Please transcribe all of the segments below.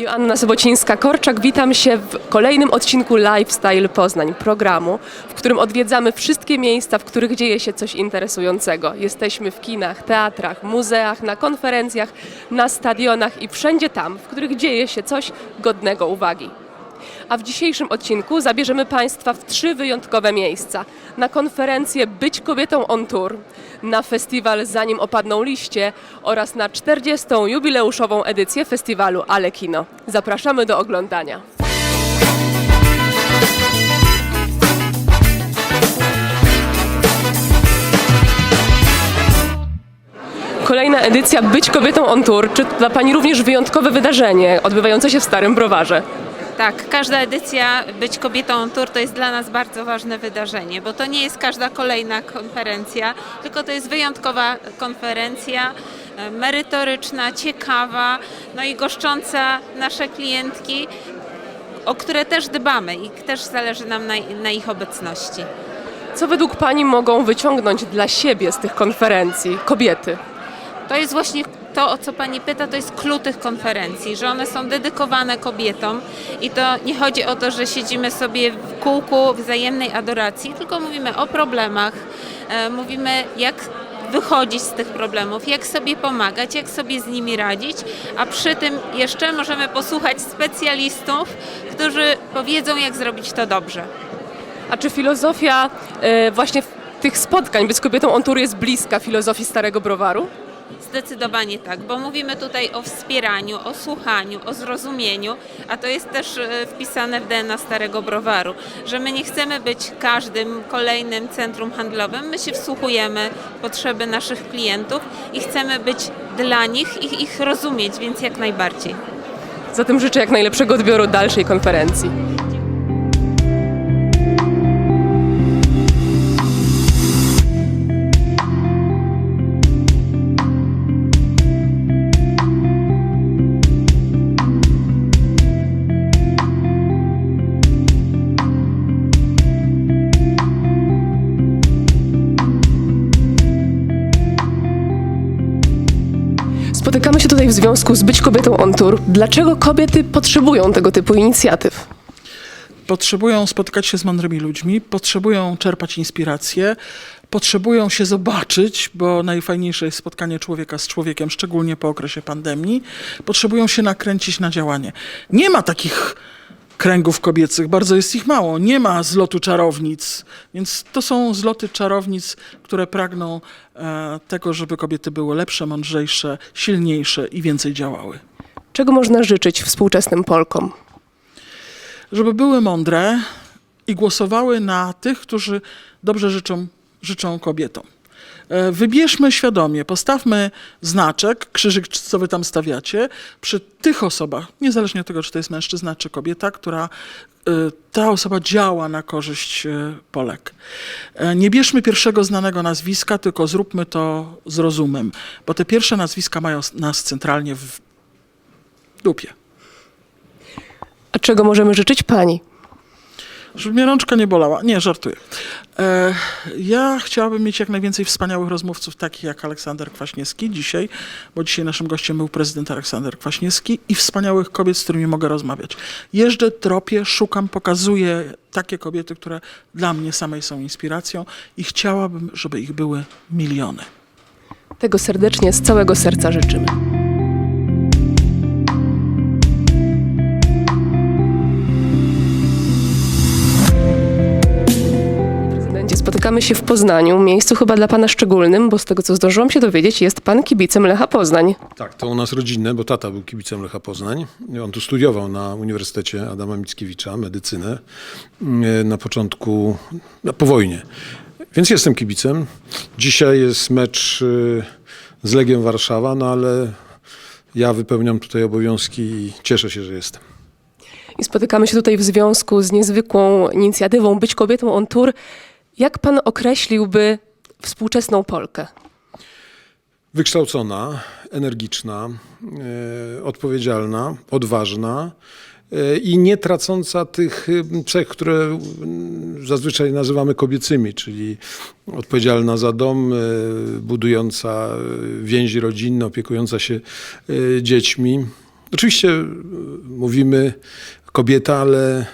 Joanna Sobocińska-Korczak, witam się w kolejnym odcinku Lifestyle Poznań, programu, w którym odwiedzamy wszystkie miejsca, w których dzieje się coś interesującego. Jesteśmy w kinach, teatrach, muzeach, na konferencjach, na stadionach i wszędzie tam, w których dzieje się coś godnego uwagi. A w dzisiejszym odcinku zabierzemy Państwa w trzy wyjątkowe miejsca. Na konferencję Być kobietą on tour, na festiwal Zanim opadną liście oraz na 40. jubileuszową edycję festiwalu Ale Kino. Zapraszamy do oglądania. Kolejna edycja Być kobietą on tour. Czy dla Pani również wyjątkowe wydarzenie odbywające się w Starym Browarze? Tak, każda edycja Być Kobietą Tour to jest dla nas bardzo ważne wydarzenie, bo to nie jest każda kolejna konferencja, tylko to jest wyjątkowa konferencja, e, merytoryczna, ciekawa, no i goszcząca nasze klientki, o które też dbamy i też zależy nam na, na ich obecności. Co według Pani mogą wyciągnąć dla siebie z tych konferencji kobiety? To jest właśnie to, o co Pani pyta, to jest clue tych konferencji, że one są dedykowane kobietom i to nie chodzi o to, że siedzimy sobie w kółku wzajemnej adoracji, tylko mówimy o problemach, e, mówimy jak wychodzić z tych problemów, jak sobie pomagać, jak sobie z nimi radzić, a przy tym jeszcze możemy posłuchać specjalistów, którzy powiedzą, jak zrobić to dobrze. A czy filozofia e, właśnie tych spotkań Być kobietą on tour jest bliska filozofii Starego Browaru? Zdecydowanie tak, bo mówimy tutaj o wspieraniu, o słuchaniu, o zrozumieniu, a to jest też e, wpisane w DNA Starego Browaru, że my nie chcemy być każdym kolejnym centrum handlowym, my się wsłuchujemy w potrzeby naszych klientów i chcemy być dla nich i ich rozumieć, więc jak najbardziej. Zatem życzę jak najlepszego odbioru dalszej konferencji. Spotykamy się tutaj w związku z Być kobietą on tour. Dlaczego kobiety potrzebują tego typu inicjatyw? potrzebują spotykać się z mądrymi ludźmi, potrzebują czerpać inspirację, potrzebują się zobaczyć, bo najfajniejsze jest spotkanie człowieka z człowiekiem, szczególnie po okresie pandemii. Potrzebują się nakręcić na działanie. Nie ma takich kręgów kobiecych, bardzo jest ich mało. Nie ma zlotu czarownic, więc to są zloty czarownic, które pragną e, tego, żeby kobiety były lepsze, mądrzejsze, silniejsze i więcej działały. Czego można życzyć współczesnym Polkom? żeby były mądre i głosowały na tych, którzy dobrze życzą, życzą kobietom. E, Wybierzmy świadomie, postawmy znaczek, krzyżyk, co wy tam stawiacie, przy tych osobach, niezależnie od tego, czy to jest mężczyzna, czy kobieta, która e, ta osoba działa na korzyść e, Polek. Nie bierzmy pierwszego znanego nazwiska, tylko zróbmy to z rozumem, bo te pierwsze nazwiska mają nas centralnie w dupie. A czego możemy życzyć Pani? Żeby mnie rączka nie bolała. Nie, żartuję. E, ja chciałabym mieć jak najwięcej wspaniałych rozmówców, takich jak Aleksander Kwaśniewski dzisiaj, bo dzisiaj naszym gościem był prezydent Aleksander Kwaśniewski i wspaniałych kobiet, z którymi mogę rozmawiać. Jeżdżę, tropię, szukam, pokazuję takie kobiety, które dla mnie samej są inspiracją i chciałabym, żeby ich były miliony. Tego serdecznie z całego serca życzymy. Spotykamy się w Poznaniu, miejscu chyba dla Pana szczególnym, bo z tego co zdążyłam się dowiedzieć, jest Pan kibicem Lecha Poznań. Tak, to u nas rodzinne, bo tata był kibicem Lecha Poznań. On tu studiował na Uniwersytecie Adama Mickiewicza medycynę mm, na początku, no, po wojnie. Więc jestem kibicem. Dzisiaj jest mecz y, z Legią Warszawa, no ale ja wypełniam tutaj obowiązki i cieszę się, że jestem. I spotykamy się tutaj w związku z niezwykłą inicjatywą Być kobietą on tour. Jak Pan określiłby współczesną Polkę? Wykształcona, energiczna, e, odpowiedzialna, odważna e, i nie tracąca tych e, cech, które zazwyczaj nazywamy kobiecymi, czyli odpowiedzialna za dom, budująca więzi rodzinne, opiekująca się dziećmi. Oczywiście mówimy kobieta, ale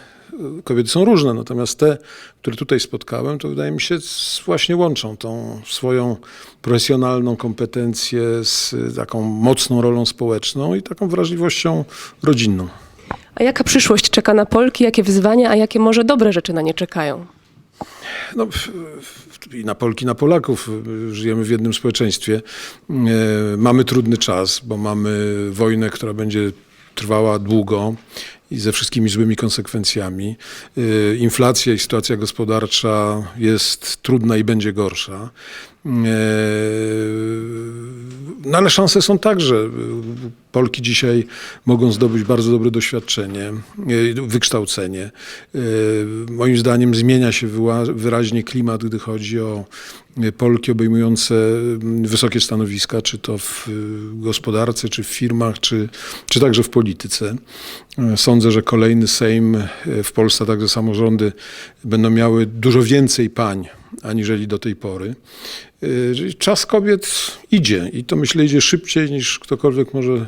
kobiety są różne, natomiast te, które tutaj spotkałem, to wydaje mi się właśnie łączą tą swoją profesjonalną kompetencję z taką mocną rolą społeczną i taką wrażliwością rodzinną. A jaka przyszłość czeka na Polki, jakie wyzwania, a jakie może dobre rzeczy na nie czekają? No, i na Polki, na Polaków żyjemy w jednym społeczeństwie. E, Mamy trudny czas, bo mamy wojnę, która będzie trwała długo i ze wszystkimi złymi konsekwencjami. E, Inflacja i sytuacja gospodarcza jest trudna i będzie gorsza. E, No ale szanse są także. Polki dzisiaj mogą zdobyć bardzo dobre doświadczenie, e, wykształcenie. Moim zdaniem zmienia się wyraźnie klimat, gdy chodzi o Polki obejmujące mm, wysokie stanowiska, czy to w y, gospodarce, czy w firmach, czy, czy także w polityce. E, Sądzę, że kolejny Sejm e, w Polsce, także samorządy będą miały dużo więcej pań aniżeli do tej pory. E, Czas kobiet idzie i to myślę idzie szybciej niż ktokolwiek może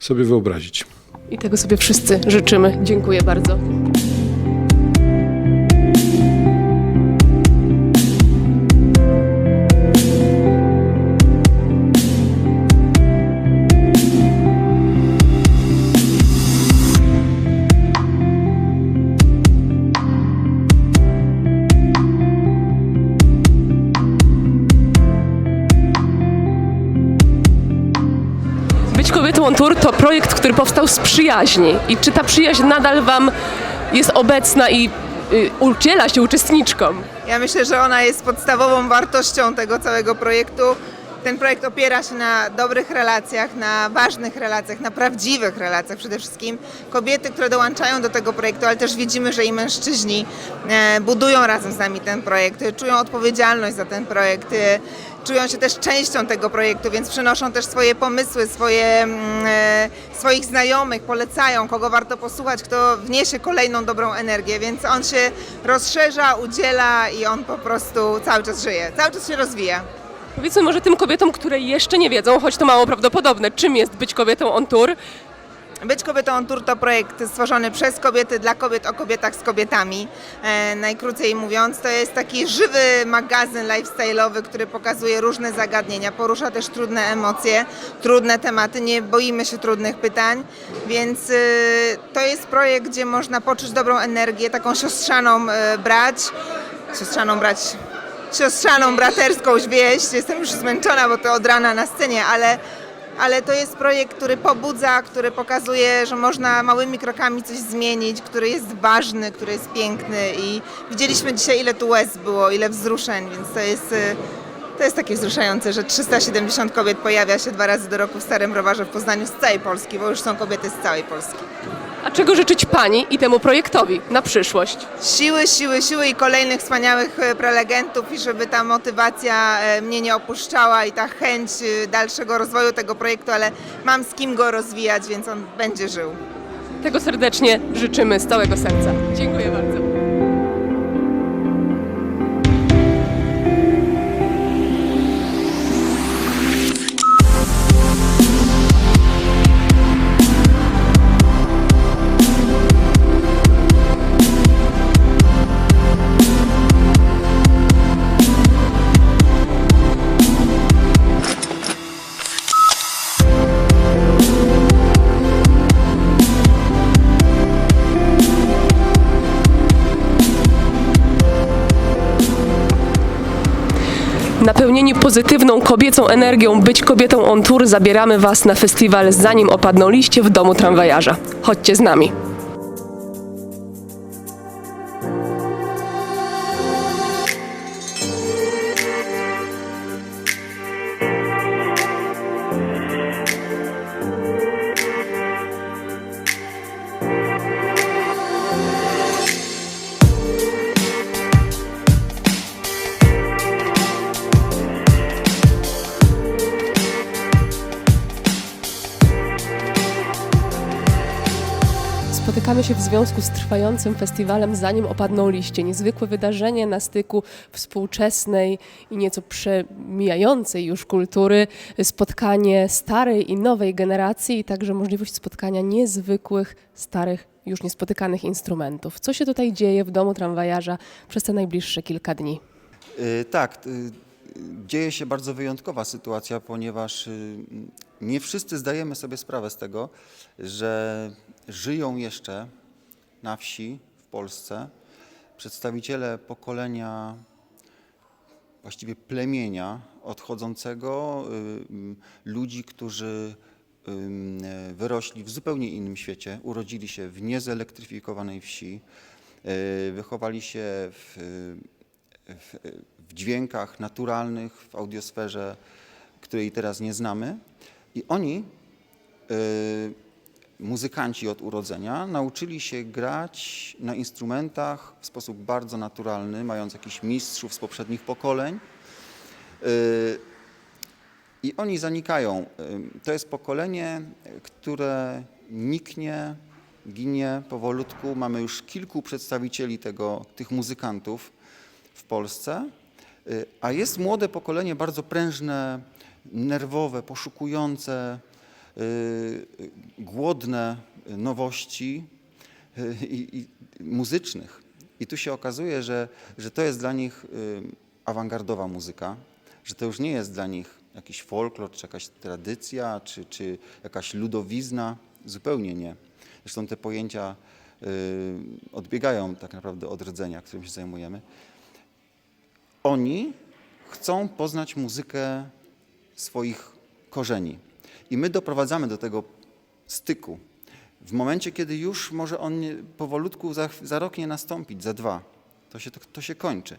sobie wyobrazić. I tego sobie wszyscy życzymy. Dziękuję bardzo. Być kobietą on tour to projekt, który powstał z przyjaźni. I czy ta przyjaźń nadal Wam jest obecna i y, udziela się uczestniczkom? Ja myślę, że ona jest podstawową wartością tego całego projektu. Ten projekt opiera się na dobrych relacjach, na ważnych relacjach, na prawdziwych relacjach przede wszystkim. Kobiety, które dołączają do tego projektu, ale też widzimy, że i mężczyźni e, budują razem z nami ten projekt, czują odpowiedzialność za ten projekt, e, czują się też częścią tego projektu, więc przynoszą też swoje pomysły, swoje, mm, e, swoich znajomych, polecają, kogo warto posłuchać, kto wniesie kolejną dobrą energię, więc on się rozszerza, udziela i on po prostu cały czas żyje, cały czas się rozwija. Powiedzmy może tym kobietom, które jeszcze nie wiedzą, choć to mało prawdopodobne, czym jest być kobietą on tour. Być kobietą on tour to projekt stworzony przez kobiety, dla kobiet, o kobietach z kobietami. E, najkrócej mówiąc, to jest taki żywy magazyn lifestyle'owy, który pokazuje różne zagadnienia, porusza też trudne emocje, trudne tematy, nie boimy się trudnych pytań, więc y, to jest projekt, gdzie można poczuć dobrą energię, taką siostrzaną y, brać, siostrzaną brać siostrzaną, braterską wieść. Jestem już zmęczona, bo to od rana na scenie, ale, ale to jest projekt, który pobudza, który pokazuje, że można małymi krokami coś zmienić, który jest ważny, który jest piękny i widzieliśmy dzisiaj ile tu łez było, ile wzruszeń, więc to jest... y, To jest takie wzruszające, że 370 kobiet pojawia się dwa razy do roku w Starym Rowarze w Poznaniu z całej Polski, bo już są kobiety z całej Polski. A czego życzyć Pani i temu projektowi na przyszłość? siły, siły, siły i kolejnych wspaniałych e, prelegentów i żeby ta motywacja e, mnie nie opuszczała i ta chęć e, dalszego rozwoju tego projektu, ale mam z kim go rozwijać, więc on będzie żył. Tego serdecznie życzymy z całego serca. Dziękuję bardzo. Napełnieni pozytywną kobiecą energią Być kobietą on tour zabieramy Was na festiwal Zanim opadną liście w domu tramwajarza. Chodźcie z nami. Związku z trwającym festiwalem Zanim opadną liście. Niezwykłe wydarzenie na styku współczesnej i nieco przemijającej już kultury. Spotkanie starej i nowej generacji i także możliwość spotkania niezwykłych, starych, już niespotykanych instrumentów. Co się tutaj dzieje w domu tramwajarza przez te najbliższe kilka dni? Y, Tak, y, dzieje się bardzo wyjątkowa sytuacja, ponieważ y, nie wszyscy zdajemy sobie sprawę z tego, że żyją jeszcze na wsi w Polsce przedstawiciele pokolenia, właściwie plemienia odchodzącego, y, ludzi, którzy e, wyrośli w zupełnie innym świecie, urodzili się w niezelektryfikowanej wsi, y, wychowali się w w, w dźwiękach naturalnych, w audiosferze, której teraz nie znamy. I oni, y, muzykanci od urodzenia, nauczyli się grać na instrumentach w sposób bardzo naturalny, mając jakichś mistrzów z poprzednich pokoleń. Y, I oni zanikają. Y, To jest pokolenie, które niknie, ginie powolutku. Mamy już kilku przedstawicieli tego, tych muzykantów w Polsce, y, a jest młode pokolenie bardzo prężne, nerwowe, poszukujące, głodne nowości y, i, i muzycznych. I tu się okazuje, że, że to jest dla nich y, awangardowa muzyka, że to już nie jest dla nich jakiś folklor, czy jakaś tradycja, czy, czy jakaś ludowizna. Zupełnie nie. Zresztą te pojęcia y, odbiegają tak naprawdę od rdzenia, którym się zajmujemy. Oni chcą poznać muzykę swoich korzeni. I my doprowadzamy do tego styku. W momencie, kiedy już może on powolutku za, za rok nie nastąpić, za dwa, to się, to, to się kończy.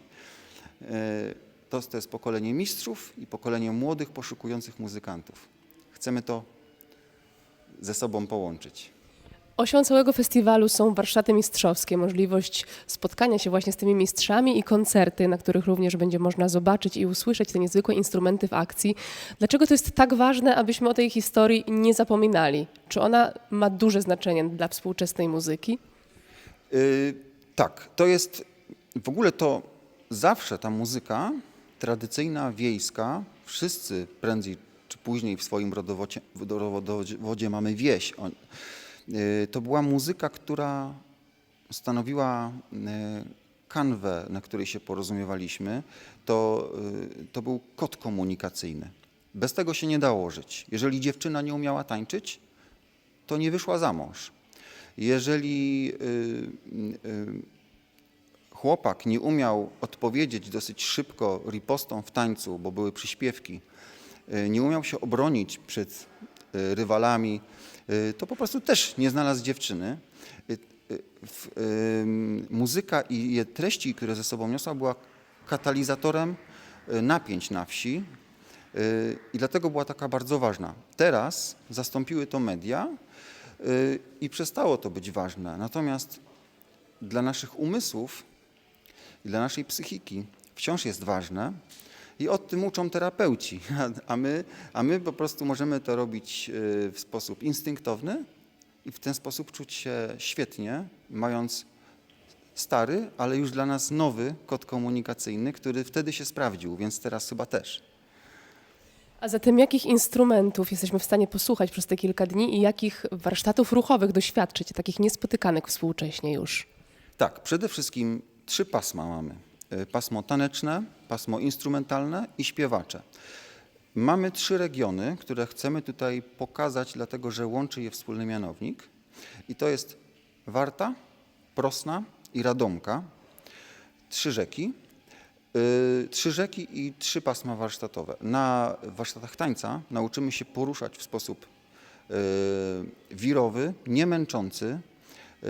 E, To, to jest pokolenie mistrzów i pokolenie młodych, poszukujących muzykantów. Chcemy to ze sobą połączyć. Osią całego festiwalu są warsztaty mistrzowskie, możliwość spotkania się właśnie z tymi mistrzami i koncerty, na których również będzie można zobaczyć i usłyszeć te niezwykłe instrumenty w akcji. Dlaczego to jest tak ważne, abyśmy o tej historii nie zapominali? Czy ona ma duże znaczenie dla współczesnej muzyki? Y, tak, to jest w ogóle to zawsze ta muzyka tradycyjna, wiejska, wszyscy prędzej czy później w swoim rodowodzie, rodowodzie mamy wieś. Y, To była muzyka, która stanowiła y, kanwę, na której się porozumiewaliśmy. To, y, to był kod komunikacyjny. Bez tego się nie dało żyć. Jeżeli dziewczyna nie umiała tańczyć, to nie wyszła za mąż. Jeżeli chłopak nie umiał odpowiedzieć dosyć szybko ripostą w tańcu, bo były przyśpiewki, nie umiał się obronić przed rywalami, to po prostu też nie znalazł dziewczyny. Y, y, Muzyka i treści, które ze sobą niosła, była katalizatorem y, napięć na wsi y, i dlatego była taka bardzo ważna. Teraz zastąpiły to media y, i przestało to być ważne. Natomiast dla naszych umysłów i dla naszej psychiki wciąż jest ważne i o tym uczą terapeuci, a- my, a my po prostu możemy to robić y, w sposób instynktowny i w ten sposób czuć się świetnie, mając stary, ale już dla nas nowy kod komunikacyjny, który wtedy się sprawdził, więc teraz chyba też. A zatem jakich instrumentów jesteśmy w stanie posłuchać przez te kilka dni i jakich warsztatów ruchowych doświadczyć, takich niespotykanych współcześnie już? Tak, przede wszystkim trzy pasma mamy. Y, Pasmo taneczne, pasmo instrumentalne i śpiewacze. Mamy trzy regiony, które chcemy tutaj pokazać, dlatego że łączy je wspólny mianownik. I to jest Warta, Prosna i Radomka. Trzy rzeki. Y, Trzy rzeki i trzy pasma warsztatowe. Na warsztatach tańca nauczymy się poruszać w sposób y, wirowy, niemęczący, y,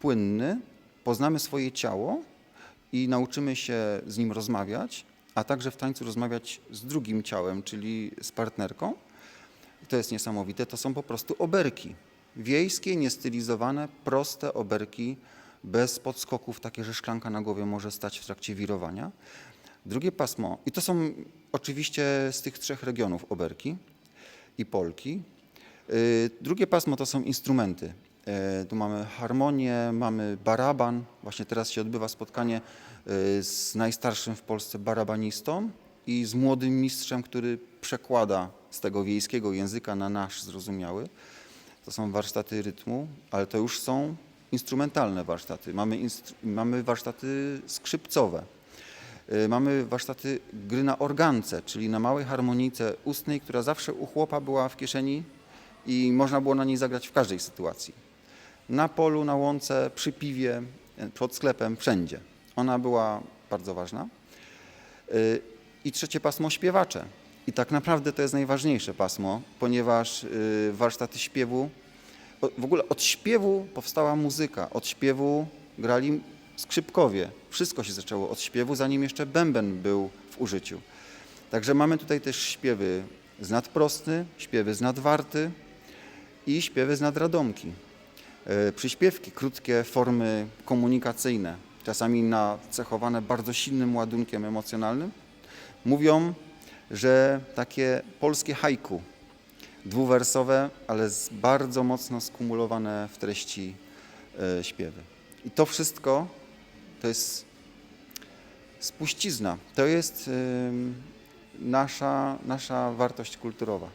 płynny, poznamy swoje ciało i nauczymy się z nim rozmawiać, a także w tańcu rozmawiać z drugim ciałem, czyli z partnerką. To jest niesamowite. To są po prostu oberki. Wiejskie, niestylizowane, proste oberki, bez podskoków, takie, że szklanka na głowie może stać w trakcie wirowania. Drugie pasmo, i to są oczywiście z tych trzech regionów oberki i polki. Y, Drugie pasmo to są instrumenty. E, Tu mamy harmonię, mamy baraban. Właśnie teraz się odbywa spotkanie e, z najstarszym w Polsce barabanistą i z młodym mistrzem, który przekłada z tego wiejskiego języka na nasz zrozumiały. To są warsztaty rytmu, ale to już są instrumentalne warsztaty. Mamy, instru- mamy warsztaty skrzypcowe. Y, Mamy warsztaty gry na organce, czyli na małej harmonijce ustnej, która zawsze u chłopa była w kieszeni i można było na niej zagrać w każdej sytuacji. Na polu, na łące, przy piwie, pod sklepem, wszędzie. Ona była bardzo ważna. Y, I trzecie pasmo śpiewacze. I tak naprawdę to jest najważniejsze pasmo, ponieważ y, warsztaty śpiewu, w ogóle od śpiewu powstała muzyka, od śpiewu grali skrzypkowie. Wszystko się zaczęło od śpiewu, zanim jeszcze bęben był w użyciu. Także mamy tutaj też śpiewy z nadprosty, śpiewy z nadwarty i śpiewy z nadradomki. E, Przyśpiewki, krótkie formy komunikacyjne, czasami nacechowane bardzo silnym ładunkiem emocjonalnym, mówią, że takie polskie haiku, dwuwersowe, ale bardzo mocno skumulowane w treści e, śpiewy. I to wszystko to jest spuścizna, to jest nasza, nasza wartość kulturowa.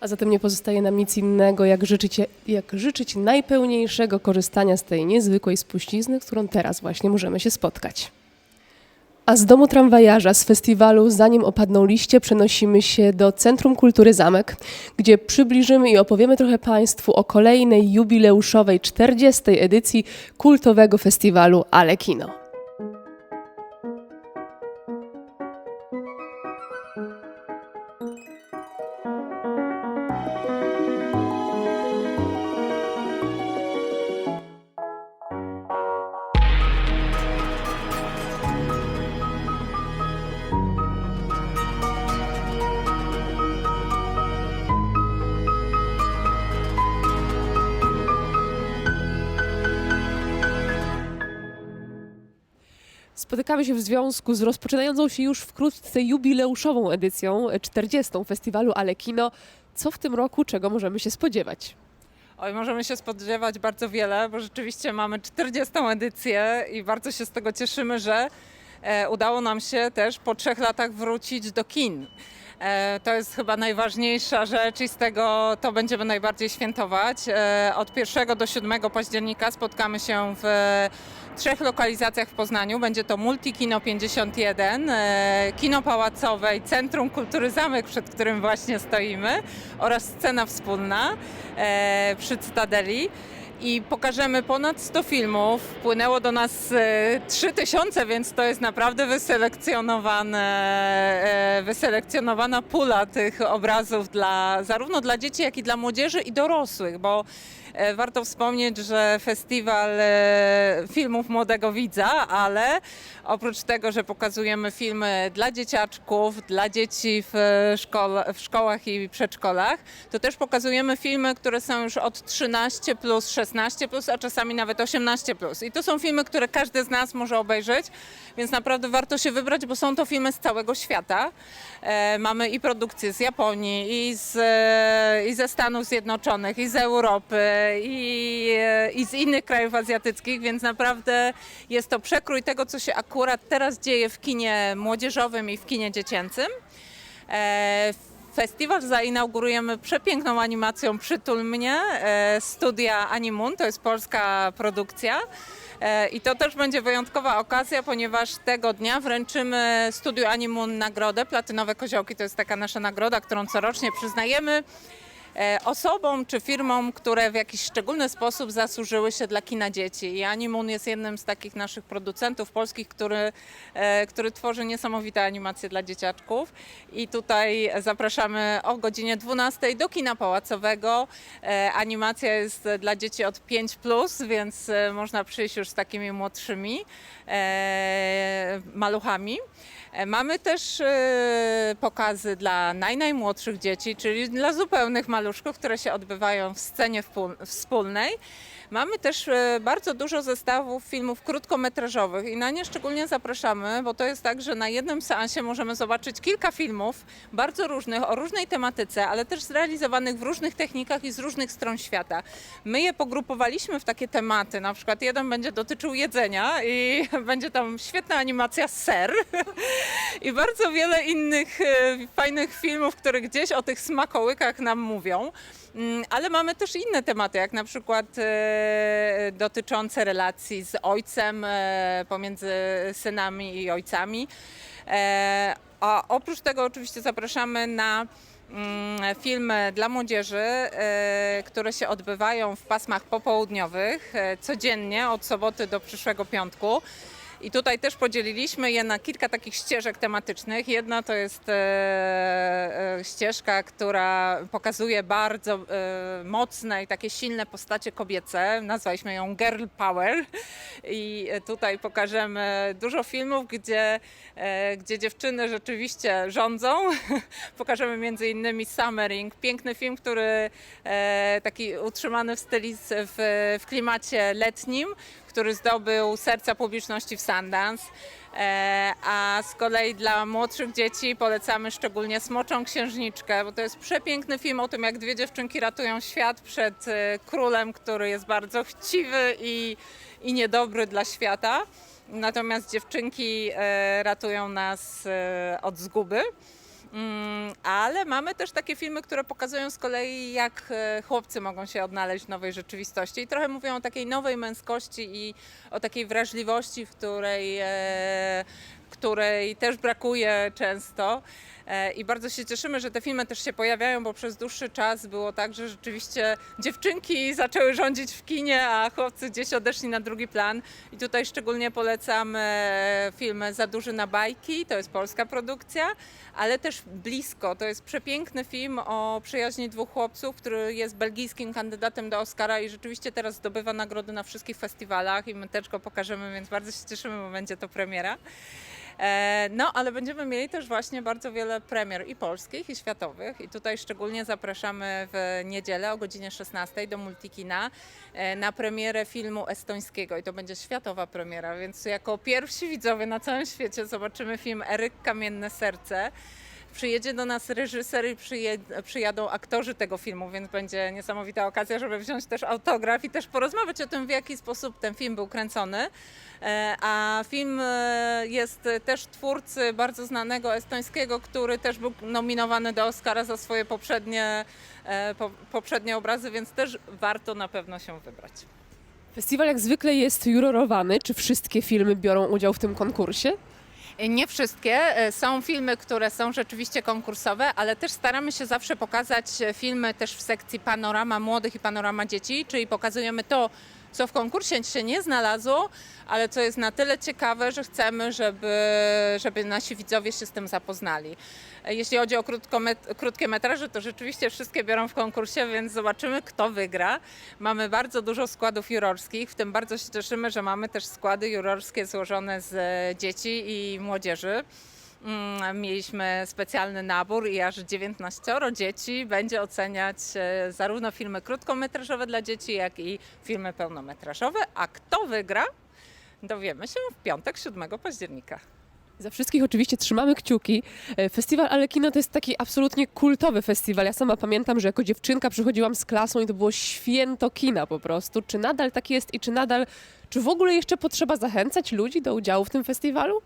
A zatem nie pozostaje nam nic innego, jak życzyć, jak życzyć najpełniejszego korzystania z tej niezwykłej spuścizny, z którą teraz właśnie możemy się spotkać. A z domu tramwajarza, z festiwalu Zanim opadną liście, przenosimy się do Centrum Kultury Zamek, gdzie przybliżymy i opowiemy trochę Państwu o kolejnej jubileuszowej 40. edycji kultowego festiwalu Ale Kino. Spotykamy się w związku z rozpoczynającą się już wkrótce jubileuszową edycją 40. festiwalu Ale Kino. Co w tym roku, czego możemy się spodziewać? Oj, możemy się spodziewać bardzo wiele, bo rzeczywiście mamy 40. edycję i bardzo się z tego cieszymy, że e, udało nam się też po trzech latach wrócić do kin. E, to jest chyba najważniejsza rzecz i z tego to będziemy najbardziej świętować. E, od 1 do 7 października spotkamy się w trzech lokalizacjach w Poznaniu. Będzie to Multikino 51, e, Kino Pałacowe i Centrum Kultury Zamek, przed którym właśnie stoimy oraz scena wspólna e, przy Cytadeli. I pokażemy ponad 100 filmów. Wpłynęło do nas e, 3000, więc to jest naprawdę wyselekcjonowane, e, wyselekcjonowana pula tych obrazów dla, zarówno dla dzieci, jak i dla młodzieży i dorosłych, bo e, warto wspomnieć, że festiwal e, filmów młodego widza, ale oprócz tego, że pokazujemy filmy dla dzieciaczków, dla dzieci w, szkole, w szkołach i przedszkolach, to też pokazujemy filmy, które są już od 13 plus, 16 plus, a czasami nawet 18 plus. I to są filmy, które każdy z nas może obejrzeć, więc naprawdę warto się wybrać, bo są to filmy z całego świata. E, mamy i produkcje z Japonii, i, z, e, i ze Stanów Zjednoczonych, i z Europy, i, e, i z innych krajów azjatyckich, więc naprawdę jest to przekrój tego, co się akurat teraz dzieje w kinie młodzieżowym i w kinie dziecięcym. E, Festiwal zainaugurujemy przepiękną animacją Przytul mnie, e, studia Animun, to jest polska produkcja. I to też będzie wyjątkowa okazja, ponieważ tego dnia wręczymy Studiu Animun nagrodę. Platynowe Koziołki to jest taka nasza nagroda, którą corocznie przyznajemy osobom czy firmom, które w jakiś szczególny sposób zasłużyły się dla kina dzieci. I Animun jest jednym z takich naszych producentów polskich, który, e, który tworzy niesamowite animacje dla dzieciaczków. I tutaj zapraszamy o godzinie 12 do kina pałacowego. E, Animacja jest dla dzieci od 5, więc e, można przyjść już z takimi młodszymi e, maluchami. E, Mamy też e, pokazy dla naj, najmłodszych dzieci, czyli dla zupełnych maluszków, które się odbywają w scenie wspólnej. Mamy też e, bardzo dużo zestawów filmów krótkometrażowych i na nie szczególnie zapraszamy, bo to jest tak, że na jednym seansie możemy zobaczyć kilka filmów, bardzo różnych, o różnej tematyce, ale też zrealizowanych w różnych technikach i z różnych stron świata. My je pogrupowaliśmy w takie tematy, na przykład jeden będzie dotyczył jedzenia i będzie tam świetna animacja ser i bardzo wiele innych e, fajnych filmów, które gdzieś o tych smakołykach nam mówią. Mm, Ale mamy też inne tematy, jak na przykład e, dotyczące relacji z ojcem, e, pomiędzy synami i ojcami. E, a oprócz tego oczywiście zapraszamy na mm, filmy dla młodzieży, które się odbywają w pasmach popołudniowych codziennie od soboty do przyszłego piątku. I tutaj też podzieliliśmy je na kilka takich ścieżek tematycznych. Jedna to jest e, e, ścieżka, która pokazuje bardzo e, mocne i takie silne postacie kobiece. Nazwaliśmy ją Girl Power. I tutaj pokażemy dużo filmów, gdzie, gdzie dziewczyny rzeczywiście rządzą. pokażemy między innymi Summering, piękny film, który taki utrzymany w, styliz, w, w klimacie letnim, który zdobył serca publiczności w Sundance. E, a z kolei dla młodszych dzieci polecamy szczególnie Smoczą Księżniczkę, bo to jest przepiękny film o tym, jak dwie dziewczynki ratują świat przed e, królem, który jest bardzo chciwy i, i niedobry dla świata. Natomiast dziewczynki e, ratują nas od zguby. Mm, ale mamy też takie filmy, które pokazują z kolei, jak e, chłopcy mogą się odnaleźć w nowej rzeczywistości i trochę mówią o takiej nowej męskości i o takiej wrażliwości, w której, e, której też brakuje często. E, I bardzo się cieszymy, że te filmy też się pojawiają, bo przez dłuższy czas było tak, że rzeczywiście dziewczynki zaczęły rządzić w kinie, a chłopcy gdzieś odeszli na drugi plan. I tutaj szczególnie polecam e, filmy Za duży na bajki, to jest polska produkcja, ale też Blisko, to jest przepiękny film o przyjaźni dwóch chłopców, który jest belgijskim kandydatem do Oscara i rzeczywiście teraz zdobywa nagrody na wszystkich festiwalach i my też go pokażemy, więc bardzo się cieszymy, bo będzie to premiera. E, No, ale będziemy mieli też właśnie bardzo wiele premier i polskich, i światowych. I tutaj szczególnie zapraszamy w niedzielę o godzinie 16 do Multikina e, na premierę filmu estońskiego. I to będzie światowa premiera, więc jako pierwsi widzowie na całym świecie zobaczymy film Eryk Kamienne Serce. Przyjedzie do nas reżyser i przyjadą aktorzy tego filmu, więc będzie niesamowita okazja, żeby wziąć też autograf i też porozmawiać o tym, w jaki sposób ten film był kręcony. E, A film e, jest też twórcy bardzo znanego estońskiego, który też był nominowany do Oscara za swoje poprzednie, e, po, poprzednie obrazy, więc też warto na pewno się wybrać. Festiwal jak zwykle jest jurorowany. Czy wszystkie filmy biorą udział w tym konkursie? Nie wszystkie. E, Są filmy, które są rzeczywiście konkursowe, ale też staramy się zawsze pokazać e, filmy też w sekcji panorama młodych i panorama dzieci, czyli pokazujemy to, co w konkursie się nie znalazło, ale co jest na tyle ciekawe, że chcemy, żeby, żeby nasi widzowie się z tym zapoznali. Jeśli chodzi o krótkomet- krótkie metraże, to rzeczywiście wszystkie biorą w konkursie, więc zobaczymy, kto wygra. Mamy bardzo dużo składów jurorskich, w tym bardzo się cieszymy, że mamy też składy jurorskie złożone z dzieci i młodzieży. Mm, Mieliśmy specjalny nabór i aż 19 dzieci będzie oceniać e, zarówno filmy krótkometrażowe dla dzieci, jak i filmy pełnometrażowe. A kto wygra, dowiemy się w piątek 7 października. Za wszystkich oczywiście trzymamy kciuki. E, Festiwal Ale Kino to jest taki absolutnie kultowy festiwal. Ja sama pamiętam, że jako dziewczynka przychodziłam z klasą i to było święto kina po prostu. Czy nadal tak jest i czy nadal, czy w ogóle jeszcze potrzeba zachęcać ludzi do udziału w tym festiwalu?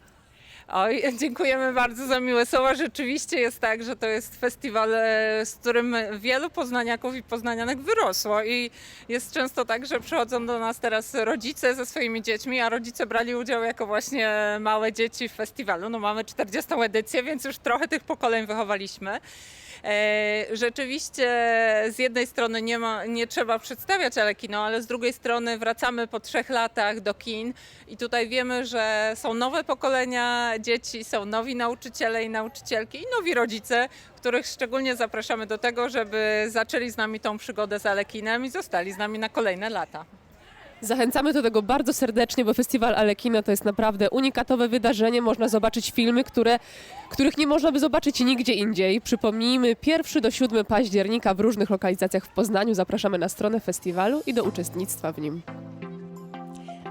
Oj, dziękujemy bardzo za miłe słowa. Rzeczywiście jest tak, że to jest festiwal, e, z którym wielu poznaniaków i poznanianek wyrosło i jest często tak, że przychodzą do nas teraz rodzice ze swoimi dziećmi, a rodzice brali udział jako właśnie małe dzieci w festiwalu. No mamy 40. edycję, więc już trochę tych pokoleń wychowaliśmy. E, Rzeczywiście z jednej strony nie, ma, nie trzeba przedstawiać ale kino, ale z drugiej strony wracamy po trzech latach do kin i tutaj wiemy, że są nowe pokolenia dzieci, są nowi nauczyciele i nauczycielki i nowi rodzice, których szczególnie zapraszamy do tego, żeby zaczęli z nami tą przygodę z Alekinem i zostali z nami na kolejne lata. Zachęcamy do tego bardzo serdecznie, bo festiwal Alekino to jest naprawdę unikatowe wydarzenie. Można zobaczyć filmy, które, których nie można by zobaczyć nigdzie indziej. Przypomnijmy, 1 do 7 października w różnych lokalizacjach w Poznaniu. Zapraszamy na stronę festiwalu i do uczestnictwa w nim.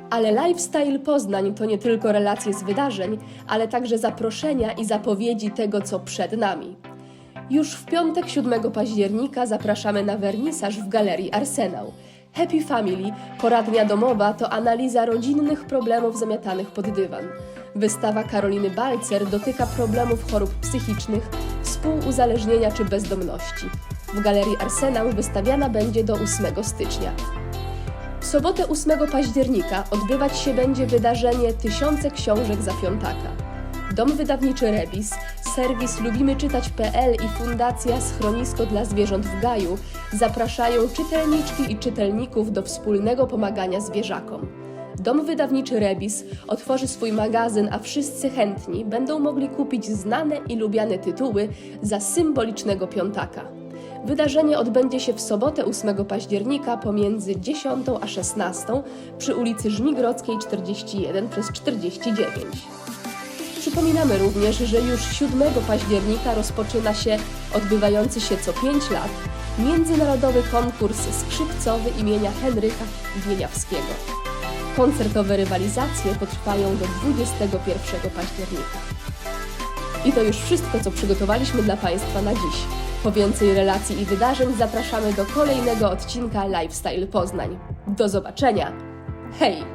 Ale Lifestyle Poznań to nie tylko relacje z wydarzeń, ale także zaproszenia i zapowiedzi tego, co przed nami. Już w piątek 7 października zapraszamy na wernisaż w Galerii Arsenał. Happy Family, poradnia domowa to analiza rodzinnych problemów zamiatanych pod dywan. Wystawa Karoliny Balcer dotyka problemów chorób psychicznych, współuzależnienia czy bezdomności. W Galerii Arsenał wystawiana będzie do 8 stycznia. W sobotę 8 października odbywać się będzie wydarzenie Tysiące książek za Fiątaka. Dom wydawniczy Rebis, serwis lubimyczytać.pl i Fundacja Schronisko dla Zwierząt w Gaju zapraszają czytelniczki i czytelników do wspólnego pomagania zwierzakom. Dom wydawniczy Rebis otworzy swój magazyn, a wszyscy chętni będą mogli kupić znane i lubiane tytuły za symbolicznego piątaka. Wydarzenie odbędzie się w sobotę 8 października pomiędzy 10 a 16 przy ulicy Żmigrodzkiej 41 przez 49. Przypominamy również, że już 7 października rozpoczyna się odbywający się co 5 lat międzynarodowy konkurs skrzypcowy imienia Henryka Wieniawskiego. Koncertowe rywalizacje potrwają do 21 października. I to już wszystko, co przygotowaliśmy dla Państwa na dziś. Po więcej relacji i wydarzeń zapraszamy do kolejnego odcinka Lifestyle Poznań. Do zobaczenia! Hej!